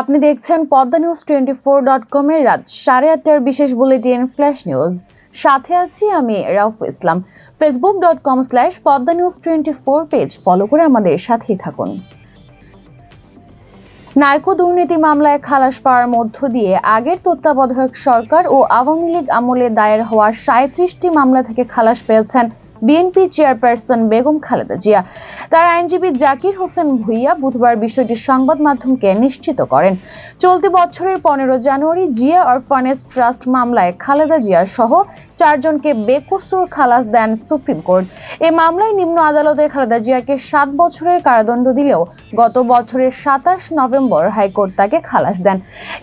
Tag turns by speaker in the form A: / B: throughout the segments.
A: আপনি দেখছেন Padma news twenty four dot কমের রাত সাড়ে আটটার বিশেষ বুলেটিন ফ্ল্যাশ নিউজ। সাথে আছি আমি Rauf Islam. Facebook dot com slash Padma news twenty four page follow করে আমাদের সাথেই থাকুন। নাইকো দুর্নীতি মামলায় খালাস পাওয়ার মধ্য দিয়ে আগের তত্ত্বাবধায়ক সরকার ও আওয়ামী লীগ আমলে দায়ের হওয়া সাঁত্রিশটি মামলা থেকে খালাস পেয়েছেন বিএনপি চেয়ারপারসন বেগম খালেদা জিয়া তার আইনজীবী জাকির হোসেন ভুইয়া বুধবার বিষয়টি সংবাদ মাধ্যমকে নিশ্চিত করেন। চলতি বছরের পনেরো জানুয়ারি জিয়া অরফানেজ ট্রাস্ট মামলায় খালেদা জিয়া সহ চারজনকে বেকসুর খালাস দেন সুপ্রিম কোর্ট। এ মামলায় নিম্ন আদালতে খালেদা জিয়াকে সাত বছরের কারাদণ্ড দিলেও গত বছরের সাতাশ নভেম্বর হাইকোর্ট তাকে খালাস দেন।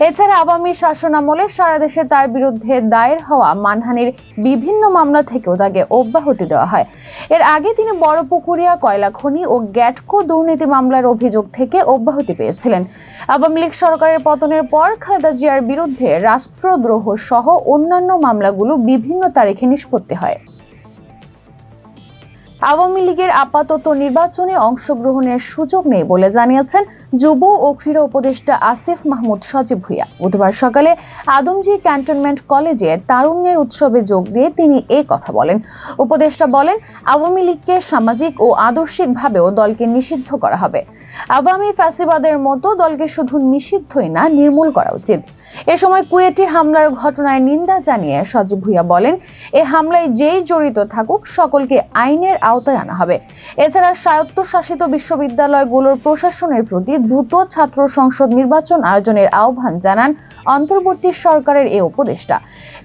A: এছাড়া আওয়ামী শাসনামলে সারা দেশে তার বিরুদ্ধে দায়ের হওয়া মানহানির বিভিন্ন মামলা থেকেও তাকে অব্যাহতি দেওয়া হয়। এর আগে তিনি বড় পুকুরিয়া কয়লা খনি ও গ্যাটকো দুর্নীতি মামলার অভিযোগ থেকে অব্যাহতি পেয়েছিলেন। আওয়ামী লীগ সরকারের পতনের পর খালেদা জিয়ার বিরুদ্ধে রাষ্ট্রদ্রোহ সহ অন্যান্য মামলাগুলো বিভিন্ন তারিখে নিষ্পত্তি হয়। আওয়ামী লীগের আপাতত নির্বাচনে অংশগ্রহণের সুযোগ নেই বলে জানিয়েছেন যুব ও ক্রীড়া উপদেষ্টা আসিফ মাহমুদ সজীব ভুইয়া। বুধবার সকালে আদমজি ক্যান্টনমেন্ট কলেজে তারুণ্যের উৎসবে যোগ দিয়ে তিনি এ কথা বলেন। উপদেষ্টা বলেন, আওয়ামী লীগকে সামাজিক ও আদর্শিকভাবেও দলকে নিষিদ্ধ করা হবে। আওয়ামী ফ্যাসিবাদের মতো দলকে শুধু নিষিদ্ধই না, নির্মূল করা উচিত। এ সময় কুয়েটি হামলার ঘটনায় নিন্দা জানিয়ে সজীব ভুইয়া বলেন, এ হামলায় যেই জড়িত থাকুক, সকলকে আইনের আওতায় আনা হবে। এছাড়া স্বায়ত্তশাসিত বিশ্ববিদ্যালয়গুলোর প্রশাসনের প্রতি দ্রুত ছাত্র সংসদ নির্বাচন আয়োজনের আহ্বান জানান অন্তর্বর্তী সরকারের এ উপদেষ্টা।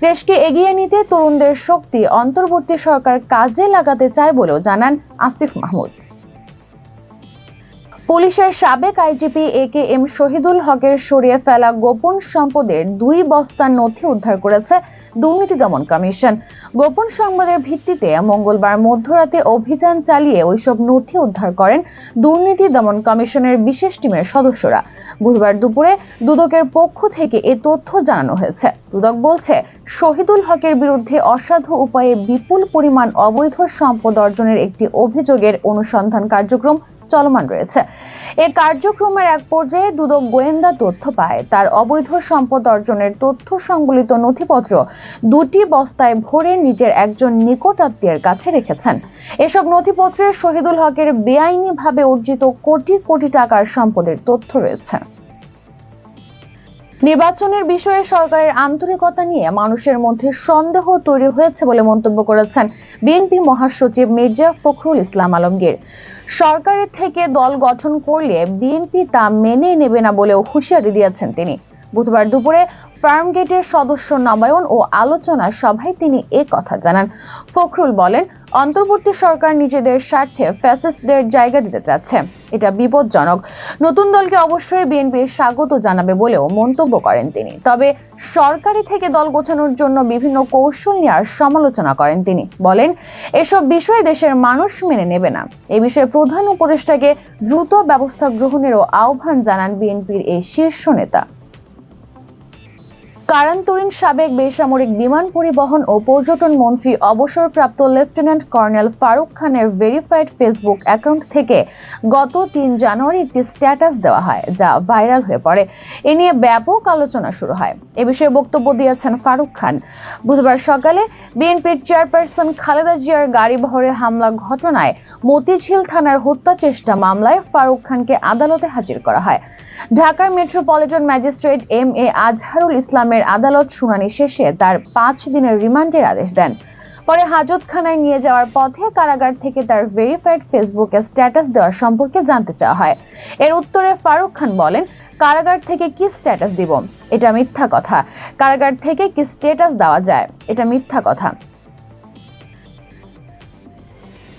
A: দেশকে এগিয়ে নিতে তরুণদের শক্তি অন্তর্বর্তী সরকার কাজে লাগাতে চায় বলেও জানান আসিফ মাহমুদ। পুলিশের সাবেক IGP A K M Shahidul হকের সরিয়ে ফেলা গোপন সম্পদের দুই বস্তা নথি উদ্ধার করেছে দুর্নীতি দমন কমিশন। গোপন সংবাদের ভিত্তিতে মঙ্গলবার মধ্যরাতে অভিযান চালিয়ে ওইসব নথি উদ্ধার করেন দুর্নীতি দমন কমিশনের বিশেষ টিমের সদস্যরা। বুধবার দুপুরে দুদকের পক্ষ থেকে এ তথ্য জানানো হয়েছে। দুদক বলছে, শহীদুল হকের বিরুদ্ধে অসাধু উপায়ে বিপুল পরিমাণ অবৈধ সম্পদ অর্জনের একটি অভিযোগের অনুসন্ধান কার্যক্রম চলমান রয়েছে। এ কার্যক্রমের এক পর্যায়ে দুদক গোয়েন্দা তথ্য পায়, তার অবৈধ সম্পদ অর্জনের তথ্য সংবলিত নথিপত্র দুটি বস্তায় ভরে নিজের একজন নিকট আত্মীয়ের কাছে রেখেছেন। এসব নথিপত্রে শহীদুল হকের বেআইনিভাবে অর্জিত কোটি কোটি টাকার সম্পদের তথ্য রয়েছে। নির্বাচনের বিষয়ে সরকারের আন্তরিকতা নিয়ে মানুষের মধ্যে সন্দেহ তৈরি হয়েছে বলে মন্তব্য করেছেন বিএনপি মহাসচিব মির্জা ফখরুল ইসলাম আলমগীর। সরকারের থেকে দল গঠন করলে বিএনপি তা মেনে নেবে না বলেও হুঁশিয়ারি দিয়েছেন তিনি। বুধবার দুপুরে ফার্ম গেটের সদস্য নবায়ন ও আলোচনা সভায় তিনি এ কথা জানান। ফখরুল বলেন অন্তর্বর্তী সরকার নিজেদের স্বার্থে ফ্যাসিস্টদের জায়গা দিতে চাচ্ছে। এটা বিপজ্জনক। নতুন দলকে অবশ্যই বিএনপি স্বাগত জানাবে বলেও মন্তব্য করেন তিনি। তবে সরকারি থেকে দল গোছানোর জন্য বিভিন্ন কৌশল নেওয়ার সমালোচনা করেন তিনি। বলেন, এসব বিষয় দেশের মানুষ মেনে নেবে না। এ বিষয়ে প্রধান উপদেষ্টাকে দ্রুত ব্যবস্থা গ্রহণেরও আহ্বান জানান বিএনপির এই শীর্ষ নেতা। কারান্তরীণ সাবেক বেসামরিক বিমান পরিবহন ও পর্যটন মন্ত্রী, অবসরপ্রাপ্ত লেফটেন্যান্ট কর্নেল ফারুক খানের ভেরিফাইড ফেসবুক অ্যাকাউন্ট থেকে গত তিন জানুয়ারি একটি স্ট্যাটাস দেওয়া হয়, যা ভাইরাল হয়ে পড়ে। এ নিয়ে ব্যাপক আলোচনা শুরু হয়। এ বিষয়ে বক্তব্য দিয়েছেন ফারুক খান। বুধবার সকালে বিএনপির চেয়ারপারসন খালেদা জিয়ার গাড়ি বহরে হামলা ঘটনায় মতিঝিল থানার হত্যা চেষ্টা মামলায় ফারুক খানকে আদালতে হাজির করা হয়। ঢাকার metropolitan magistrate M A Azharul ইসলামের আদালত শুনানি শেষে তার পাঁচ দিনের রিমান্ডের আদেশ দেন। পরে হাজতখানায় নিয়ে যাওয়ার পথে কারাগার থেকে তার ভেরিফাইড ফেসবুকে স্ট্যাটাস দেওয়ার সম্পর্কে জানতে চাওয়া হয়। এর উত্তরে ফারুক খান বলেন, কারাগার থেকে কি স্ট্যাটাস দিব? এটা মিথ্যা কথা। কারাগার থেকে কি স্ট্যাটাস দেওয়া যায়? এটা মিথ্যা কথা।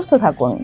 A: সুস্থ থাকুন।